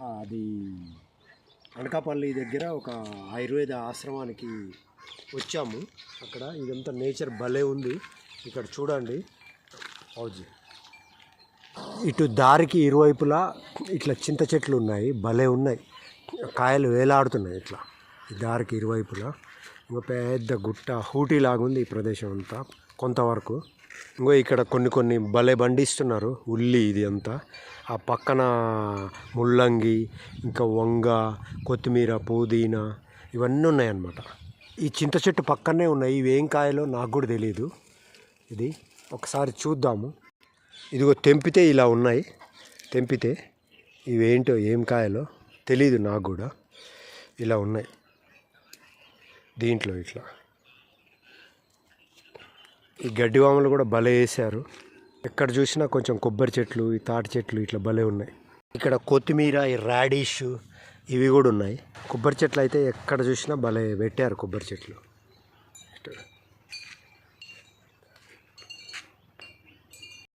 అది అనకాపల్లి దగ్గర ఒక ఆయుర్వేద ఆశ్రమానికి వచ్చాము. అక్కడ ఇదంతా నేచర్ భలే ఉంది. ఇక్కడ చూడండి. హౌజ్ ఇటు దారికి ఇరువైపులా ఇట్లా చింత చెట్లు ఉన్నాయి. భలే ఉన్నాయి. కాయలు వేలాడుతున్నాయి ఇట్లా. ఈ దారికి ఇరువైపులా. ఇంకో పెద్ద గుట్ట హూటీ లాగుంది ఈ ప్రదేశం అంతా కొంతవరకు. ఇంకో ఇక్కడ కొన్ని కొన్ని భలే బండిస్తున్నారు. ఉల్లి ఇది అంతా. ఆ పక్కన ముల్లంగి ఇంకా వంగ కొత్తిమీర పుదీనా ఇవన్నీ ఉన్నాయన్నమాట. ఈ చింత చెట్టు పక్కనే ఉన్నాయి. ఇవి ఏం కాయలో నాకు కూడా తెలియదు ఇది ఒకసారి చూద్దాము. ఇదిగో తెంపితే ఇలా ఉన్నాయి. తెంపితే ఇవేంటో ఏం కాయలో తెలీదు నాకు కూడా. ఇలా ఉన్నాయి. దీంట్లో ఇట్లా. ఈ గడ్డివాములు కూడా భలే వేసారు ఎక్కడ చూసినా కొంచెం కొబ్బరి చెట్లు ఈ తాటి చెట్లు ఇట్లా భలే ఉన్నాయి. ఇక్కడ కొత్తిమీర ఈ రాడిష్ ఇవి కూడా ఉన్నాయి. కొబ్బరి చెట్లు అయితే ఎక్కడ చూసినా భలే పెట్టారు కొబ్బరి చెట్లు.